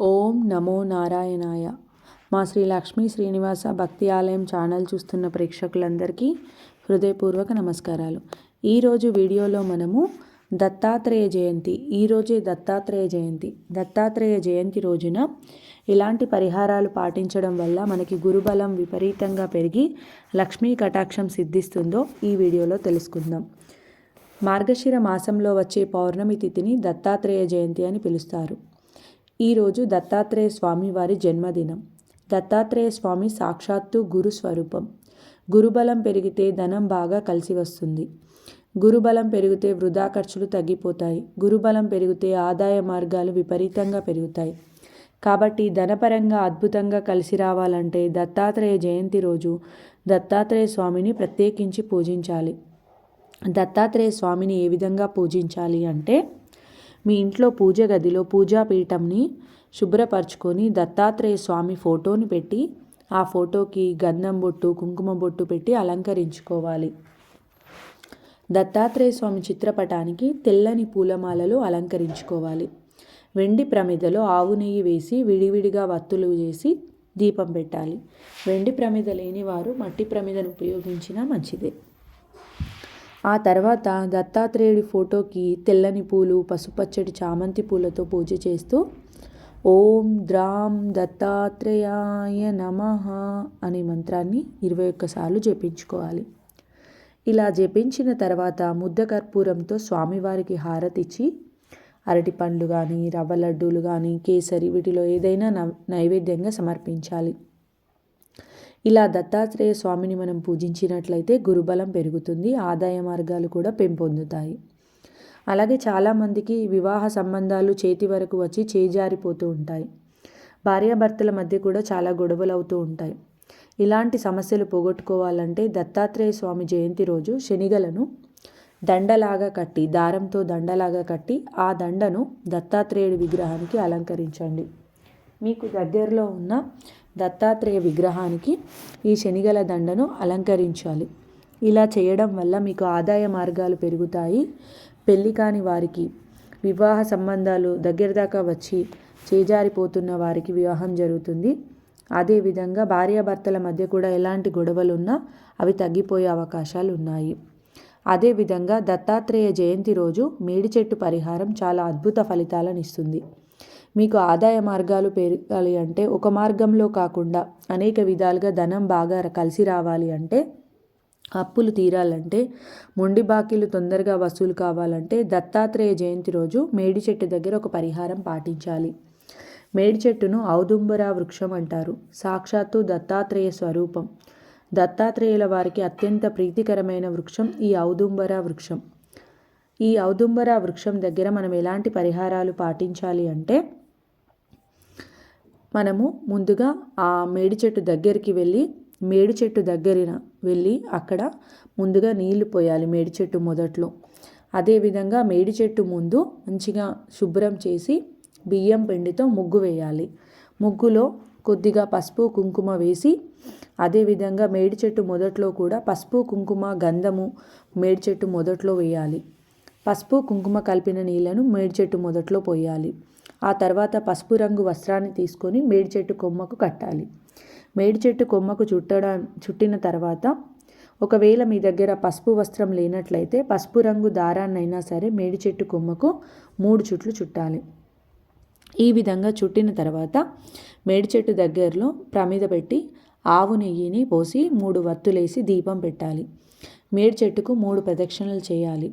ఓం నమో నారాయణాయ. మా శ్రీ లక్ష్మీ శ్రీనివాస భక్తి ఆలయం ఛానల్ చూస్తున్న ప్రేక్షకులందరికీ హృదయపూర్వక నమస్కారాలు. ఈరోజు వీడియోలో మనము దత్తాత్రేయ జయంతి ఈరోజే దత్తాత్రేయ జయంతి. దత్తాత్రేయ జయంతి రోజున ఇలాంటి పరిహారాలు పాటించడం వల్ల మనకి గురుబలం విపరీతంగా పెరిగి లక్ష్మీ కటాక్షం సిద్ధిస్తుందో ఈ వీడియోలో తెలుసుకుందాం. మార్గశిర మాసంలో వచ్చే పౌర్ణమి తిథిని దత్తాత్రేయ జయంతి అని పిలుస్తారు. ఈరోజు దత్తాత్రేయ స్వామి వారి జన్మదినం. దత్తాత్రేయ స్వామి సాక్షాత్తు గురు స్వరూపం. గురుబలం పెరిగితే ధనం బాగా కలిసి వస్తుంది. గురుబలం పెరిగితే వృధా ఖర్చులు తగ్గిపోతాయి. గురుబలం పెరిగితే ఆదాయ మార్గాలు విపరీతంగా పెరుగుతాయి. కాబట్టి ధనపరంగా అద్భుతంగా కలిసి రావాలంటే దత్తాత్రేయ జయంతి రోజు దత్తాత్రేయ స్వామిని ప్రత్యేకించి పూజించాలి. దత్తాత్రేయ స్వామిని ఏ విధంగా పూజించాలి అంటే మీ ఇంట్లో పూజ గదిలో పూజాపీఠంని శుభ్రపరచుకొని దత్తాత్రేయ స్వామి ఫోటోని పెట్టి ఆ ఫోటోకి గంధం బొట్టు కుంకుమ బొట్టు పెట్టి అలంకరించుకోవాలి. దత్తాత్రేయ స్వామి చిత్రపటానికి తెల్లని పూలమాలలు అలంకరించుకోవాలి. వెండి ప్రమిదలో ఆవు నెయ్యి వేసి విడివిడిగా వత్తులు చేసి దీపం పెట్టాలి. వెండి ప్రమిద లేని వారు మట్టి ప్రమిదను ఉపయోగించినా మంచిదే. ఆ తర్వాత దత్తాత్రేయుడి ఫోటోకి తెల్లని పూలు పసుపచ్చటి చామంతి పూలతో పూజ చేస్తూ ఓం ద్రాం దత్తాత్రేయాయ నమ అనే మంత్రాన్ని ఇరవై ఒక్కసార్లు జపించుకోవాలి. ఇలా జపించిన తర్వాత ముద్ద కర్పూరంతో స్వామివారికి హారతిచ్చి అరటి పండ్లు కానీ రవ్వ లడ్డూలు కానీ కేసరి వీటిలో ఏదైనా నైవేద్యంగా సమర్పించాలి. ఇలా దత్తాత్రేయ స్వామిని మనం పూజించినట్లయితే గురుబలం పెరుగుతుంది ఆదాయ మార్గాలు కూడా పెంపొందుతాయి. అలాగే చాలామందికి వివాహ సంబంధాలు చేతి వరకు వచ్చి చేజారిపోతూ ఉంటాయి. భార్యాభర్తల మధ్య కూడా చాలా గొడవలు అవుతూ ఉంటాయి. ఇలాంటి సమస్యలు పోగొట్టుకోవాలంటే దత్తాత్రేయ స్వామి జయంతి రోజు శనిగలను దండలాగా కట్టి దారంతో దండలాగా కట్టి ఆ దండను దత్తాత్రేయుడి విగ్రహానికి అలంకరించండి. మీకు దగ్గరలో ఉన్న దత్తాత్రేయ విగ్రహానికి ఈ శనిగల దండను అలంకరించాలి. ఇలా చేయడం వల్ల మీకు ఆదాయ మార్గాలు పెరుగుతాయి. పెళ్ళి కాని వారికి వివాహ సంబంధాలు దగ్గర దాకా వచ్చి చేజారిపోతున్న వారికి వివాహం జరుగుతుంది. అదేవిధంగా భార్యాభర్తల మధ్య కూడా ఎలాంటి గొడవలు ఉన్నా అవి తగ్గిపోయే అవకాశాలు ఉన్నాయి. అదేవిధంగా దత్తాత్రేయ జయంతి రోజు మేడి చెట్టు పరిహారం చాలా అద్భుత ఫలితాలను ఇస్తుంది. మీకు ఆదాయ మార్గాలు పెరగాలి అంటే ఒక మార్గంలో కాకుండా అనేక విధాలుగా ధనం బాగా కలిసి రావాలి అంటే అప్పులు తీరాలంటే మొండి బాకీలు తొందరగా వసూలు కావాలంటే దత్తాత్రేయ జయంతి రోజు మేడి చెట్టు దగ్గర ఒక పరిహారం పాటించాలి. మేడి చెట్టును ఔదుంబర వృక్షం అంటారు. సాక్షాత్తు దత్తాత్రేయ స్వరూపం. దత్తాత్రేయుల వారికి అత్యంత ప్రీతికరమైన వృక్షం ఈ ఔదుంబర వృక్షం. ఈ ఔదుంబర వృక్షం దగ్గర మనం ఎలాంటి పరిహారాలు పాటించాలి అంటే మనము ముందుగా ఆ మేడి చెట్టు దగ్గరికి వెళ్ళి మేడి చెట్టు దగ్గరిన వెళ్ళి అక్కడ ముందుగా నీళ్ళు పోయాలి మేడి చెట్టు మొదట్లో. అదేవిధంగా మేడి చెట్టు ముందు మంచిగా శుభ్రం చేసి బియ్యం పిండితో ముగ్గు వేయాలి. ముగ్గులో కొద్దిగా పసుపు కుంకుమ వేసి అదేవిధంగా మేడి చెట్టు మొదట్లో కూడా పసుపు కుంకుమ గంధము మేడి చెట్టు మొదట్లో వేయాలి. పసుపు కుంకుమ కలిపిన నీళ్ళను మేడి చెట్టు మొదట్లో పోయాలి. ఆ తర్వాత పసుపు రంగు వస్త్రాన్ని తీసుకొని మేడి చెట్టు కొమ్మకు కట్టాలి. మేడి చెట్టు కొమ్మకు చుట్టడా చుట్టిన తర్వాత ఒకవేళ మీ దగ్గర పసుపు వస్త్రం లేనట్లయితే పసుపు రంగు దారాన్నైనా సరే మేడి చెట్టు కొమ్మకు మూడు చుట్లు చుట్టాలి. ఈ విధంగా చుట్టిన తర్వాత మేడి చెట్టు దగ్గరలో ప్రమిద పెట్టి ఆవు నెయ్యిని పోసి మూడు వత్తులేసి దీపం పెట్టాలి. మేడి చెట్టుకు మూడు ప్రదక్షిణలు చేయాలి.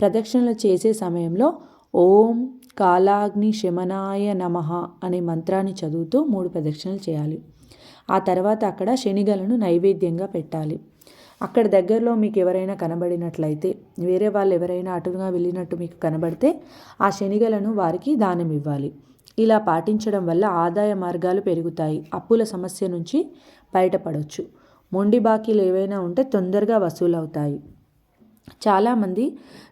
ప్రదక్షిణలు చేసే సమయంలో ఓం కాలాగ్ని శమనాయ నమ అనే మంత్రాన్ని చదువుతూ మూడు ప్రదక్షిణలు చేయాలి. ఆ తర్వాత అక్కడ శనిగలను నైవేద్యంగా పెట్టాలి. అక్కడ దగ్గరలో మీకు ఎవరైనా కనబడినట్లయితే వేరే వాళ్ళు ఎవరైనా అటుగా వెళ్ళినట్టు మీకు కనబడితే ఆ శనిగలను వారికి దానం ఇవ్వాలి. ఇలా పాటించడం వల్ల ఆదాయ మార్గాలు పెరుగుతాయి. అప్పుల సమస్య నుంచి బయటపడవచ్చు మొండి బాకీలు ఏవైనా ఉంటే తొందరగా వసూలవుతాయి. చాలామంది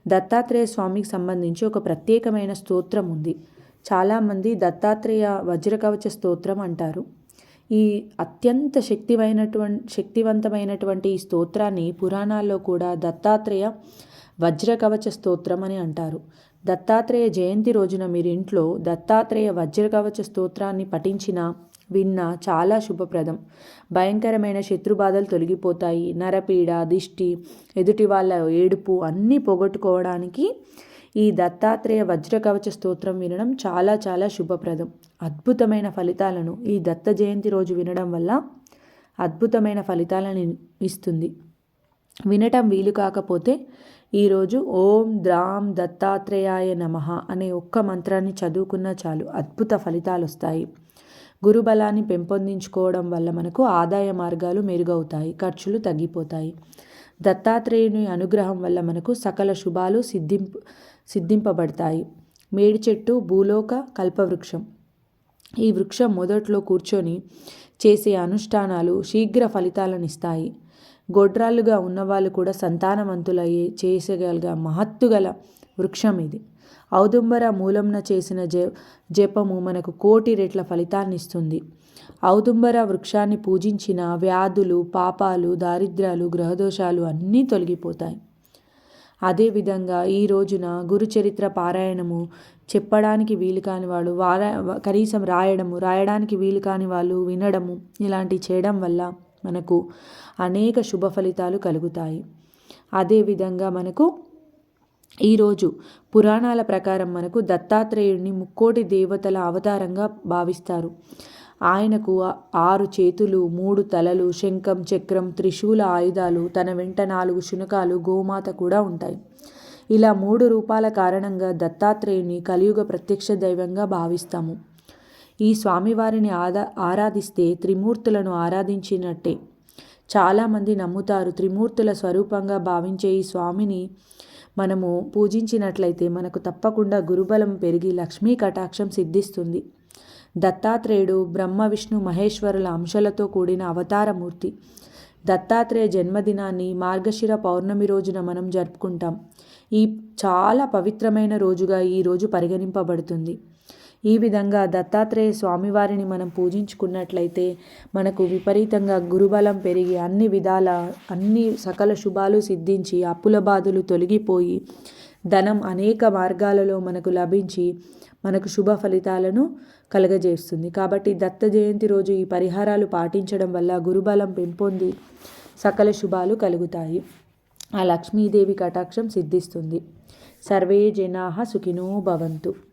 దత్తాత్రేయ స్వామికి సంబంధించి ఒక ప్రత్యేకమైన స్తోత్రం ఉంది. చాలామంది దత్తాత్రేయ వజ్రకవచ స్తోత్రం అంటారు. ఈ అత్యంత శక్తివైనటువంటి శక్తివంతమైనటువంటి ఈ స్తోత్రాన్ని పురాణాల్లో కూడా దత్తాత్రేయ వజ్రకవచ స్తోత్రం అని అంటారు. దత్తాత్రేయ జయంతి రోజున మీరు ఇంట్లో దత్తాత్రేయ వజ్రకవచ స్తోత్రాన్ని పఠించిన విన్న చాలా శుభప్రదం. భయంకరమైన శత్రుబాధలు తొలగిపోతాయి. నరపీడ దిష్టి ఎదుటి వాళ్ళ ఏడుపు అన్నీ పోగొట్టుకోవడానికి ఈ దత్తాత్రేయ వజ్రకవచ స్తోత్రం వినడం చాలా చాలా శుభప్రదం. అద్భుతమైన ఫలితాలను ఈ దత్త జయంతి రోజు వినడం వల్ల అద్భుతమైన ఫలితాలను ఇస్తుంది. వినటం వీలు కాకపోతే ఈరోజు ఓం ద్రాం దత్తాత్రేయాయ నమ అనే ఒక్క మంత్రాన్ని చదువుకున్నా చాలు. అద్భుత ఫలితాలు వస్తాయి గురుబలాన్ని పెంపొందించుకోవడం వల్ల మనకు ఆదాయ మార్గాలు మెరుగవుతాయి ఖర్చులు తగ్గిపోతాయి. దత్తాత్రేయుని అనుగ్రహం వల్ల మనకు సకల శుభాలు సిద్ధింపు సిద్ధింపబడతాయి. మేడి చెట్టు భూలోక కల్పవృక్షం. ఈ వృక్షం మొదట్లో కూర్చొని చేసే అనుష్ఠానాలు శీఘ్ర ఫలితాలను ఇస్తాయి గొడ్రాళ్ళుగా ఉన్నవాళ్ళు కూడా సంతానవంతులయ్యే చేసగల మహత్తుగల వృక్షం ఇది. ఔదుంబర మూలంన చేసిన జ జపము మనకు కోటి రెట్ల ఫలితాన్ని ఇస్తుంది ఔదుంబర వృక్షాన్ని పూజించిన వ్యాధులు పాపాలు దారిద్ర్యాలు గ్రహదోషాలు అన్నీ తొలగిపోతాయి. అదేవిధంగా ఈ రోజున గురుచరిత్ర పారాయణము చెప్పడానికి వీలు కాని వాళ్ళు కనీసం రాయడము రాయడానికి వీలు కాని వాళ్ళు వినడము ఇలాంటివి చేయడం వల్ల మనకు అనేక శుభ ఫలితాలు కలుగుతాయి. అదేవిధంగా మనకు ఈరోజు పురాణాల ప్రకారం మనకు దత్తాత్రేయుడిని ముక్కోటి దేవతల అవతారంగా భావిస్తారు. ఆయనకు ఆరు చేతులు మూడు తలలు శంఖం చక్రం త్రిశూల ఆయుధాలు తన వెంట నాలుగు శునకాలు గోమాత కూడా ఉంటాయి. ఇలా మూడు రూపాల కారణంగా దత్తాత్రేయుని కలియుగ ప్రత్యక్ష దైవంగా భావిస్తాము. ఈ స్వామివారిని ఆదా ఆరాధిస్తే త్రిమూర్తులను ఆరాధించినట్టే. చాలామంది నమ్ముతారు త్రిమూర్తుల స్వరూపంగా భావించే ఈ స్వామిని మనము పూజించినట్లయితే మనకు తప్పకుండా గురుబలం పెరిగి లక్ష్మీ కటాక్షం సిద్ధిస్తుంది. దత్తాత్రేయుడు బ్రహ్మ విష్ణు మహేశ్వరుల అంశాలతో కూడిన అవతారమూర్తి దత్తాత్రేయ జన్మదినాన్ని మార్గశిర పౌర్ణమి రోజున మనం జరుపుకుంటాం. ఈ చాలా పవిత్రమైన రోజుగా ఈ రోజు పరిగణింపబడుతుంది. ఈ విధంగా దత్తాత్రేయ స్వామివారిని మనం పూజించుకున్నట్లయితే మనకు విపరీతంగా గురుబలం పెరిగి అన్ని విధాల అన్ని సకల శుభాలు సిద్ధించి అప్పుల బాధలు తొలగిపోయి ధనం అనేక మార్గాలలో మనకు లభించి మనకు శుభ ఫలితాలను కలగజేస్తుంది. కాబట్టి దత్త జయంతి రోజు ఈ పరిహారాలు పాటించడం వల్ల గురుబలం పెంపొంది సకల శుభాలు కలుగుతాయి. ఆ లక్ష్మీదేవి కటాక్షం సిద్ధిస్తుంది. సర్వే జనా సుఖినో భవంతు.